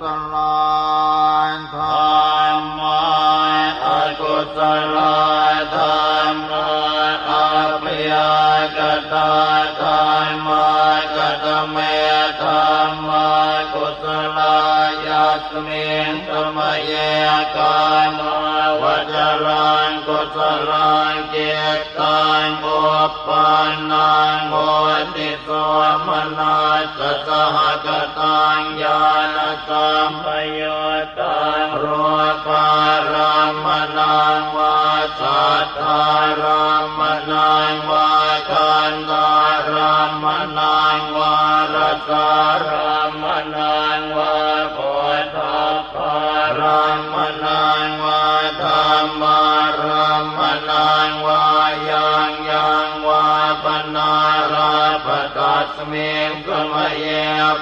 สลายธรรมะอกุศลายธรรมะอภิยากตาธรรมะกตเมธรรมะกุศลายัสมิงสมเยกามาวจรังกุศลังเจตังบุปปานังโหติ สวมนาสสหกตังญาณสัมปโยตังรูปารามนังวาสัทธารามนังวาคันธารามนังวารสารามนังวาโพธพารามนังวาธรรมารามนังวา ตัสมิงกมเย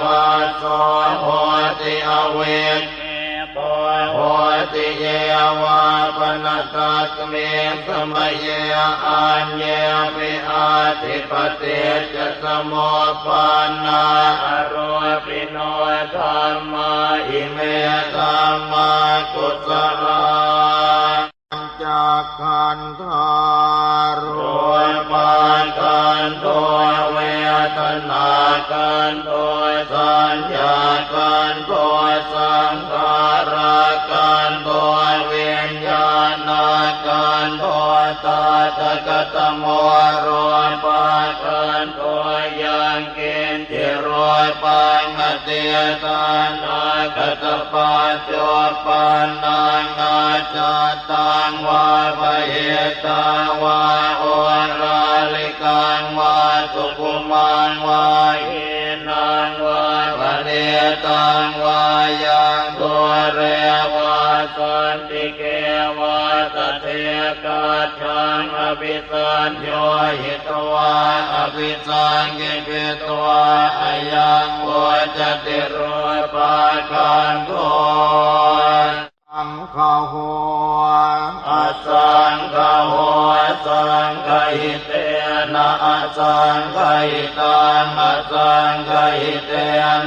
ปัสโสโหติอเวกโหติเยวาปนัสตัสมิงกมเยอัญเยปิอาทิปเตจสมปันาอโรปิโนธรรมาอิเมธรรมากุศลาจากขันธา กันตัวสัญญากันตัวสังขารากันตัววิญญาณกันตัวตาตะกตโมรวยปากันตัวยังกินที่รวยปังเตียตานากตปาจปานังอาจาตังวาปเหตาวาโอราลิกังวาสุกุมังวาหินังวาปเน ตังวายังตัวเรวาสันติเกวาตเทกาชังอภิสัญโยหิตวาอภิสังเกปิตวาอายังวจติโรปากันโกสังฆโหอสังฆโหสังฆหิเต นะอาสังฆหิตังอาสังฆหิเต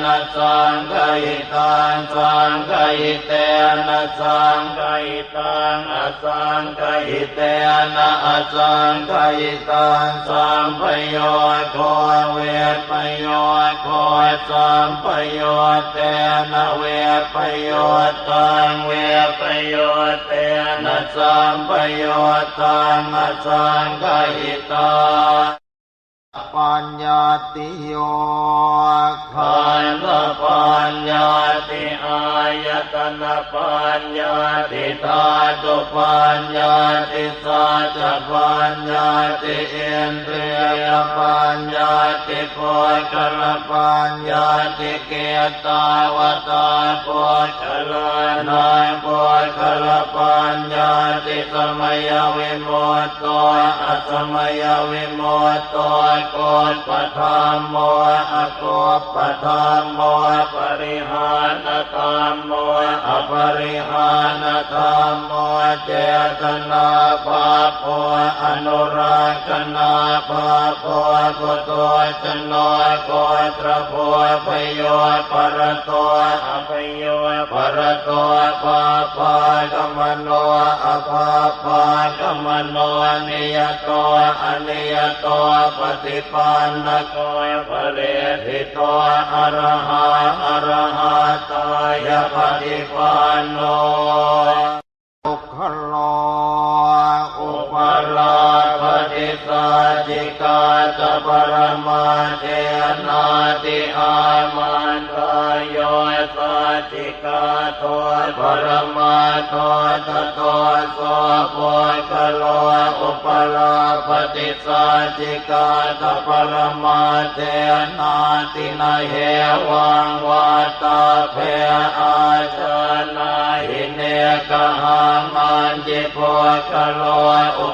นะสังฆหิตังสังฆหิเตนะสังฆหิตังอาสังฆหิเตนะอาสังฆหิตังสัมปโยโคเวทปโยโคสัมปโยเตนะเวทปโยตังเวทปโยเตนะสัมปโยตังอาสังฆหิตัง啊 ปัญญาติโยขันธปัญญาติอายตนะปัญญาติธาตุปัญญาติสัจปัญญาติเอินทรียปัญญาติโพชลปัญญาติเกตาวตาโพชลานายโพชลปัญญาติสมัยวิโมตโตอสมัยวิโมตโตโกฏปธรรมโมอโกปธรรมโมปริหานธรรมโมอปริหานธรรมโมเจตนาภาโพอนุรักนาภาโพกุโตชนโกตรโพพโยปรโตอภโยปรโตปาปากมโนอภาปากมโนนิยโตอนิยโตปฏิปนนโกยปะเรติโตอะระหะอะระหะตายปฏิปันโนอุคโลอุปราปฏิสัจิกาตปรมาเทนาติอามันตายโย สัจิกาโตปรมาโตตโตโสโพคโลอุปราปฏิสัจิกาตปรมาเทนาตินาเหวังวาตาเพอาชนาหิเนกหังมันจิโพคโลอุปราปฏิสัจิกาตปรมาเทนเนวตเรวาตาจิปรมาโตทโตโสโพคโล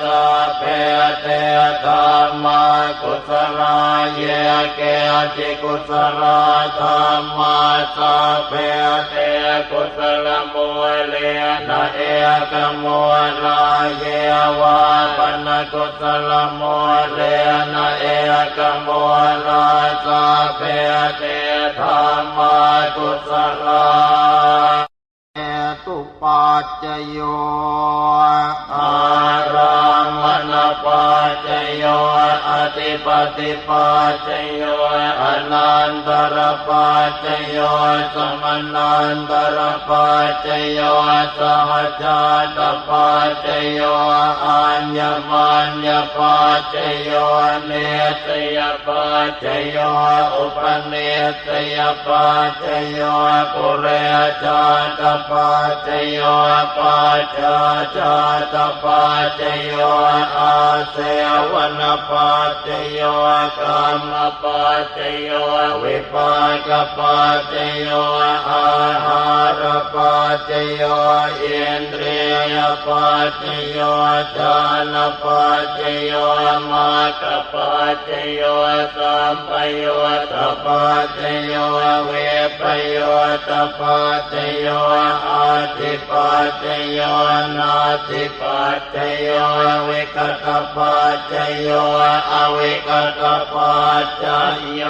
สัพเพเตธรรมากุศลาเยเกจิกุสลธรรมาสัพเพเตกุศลมุเลนะเอกมุลาเยวะปันกุศลมุเลนะเอกมุลาสัพเพเตธรรมากุศลา ตุปัจจโยอารามณปัจจโยอธิปติปัจจโยอนันตรปัจจโยสมนันตรปัจจโยสหจาตปัจจโยอัญญมัญญปัจจโยเนสยปัจจโยอุปเนสยปัจจโยปุเรชาตปัจจโยปัจจาชาตปัจโยอาเสวนปัจโยกรรมปัจโยวิปากปัจโยอาหารปัจโยอินทรียปัจโยฌานปัจโยมาคปัจโยสัมปโยตปัจโยเวปโยตปัจจโยอาทิปัจจโยนาทิปัจจโยวิกตปัจจโยอวิกตปัจจโย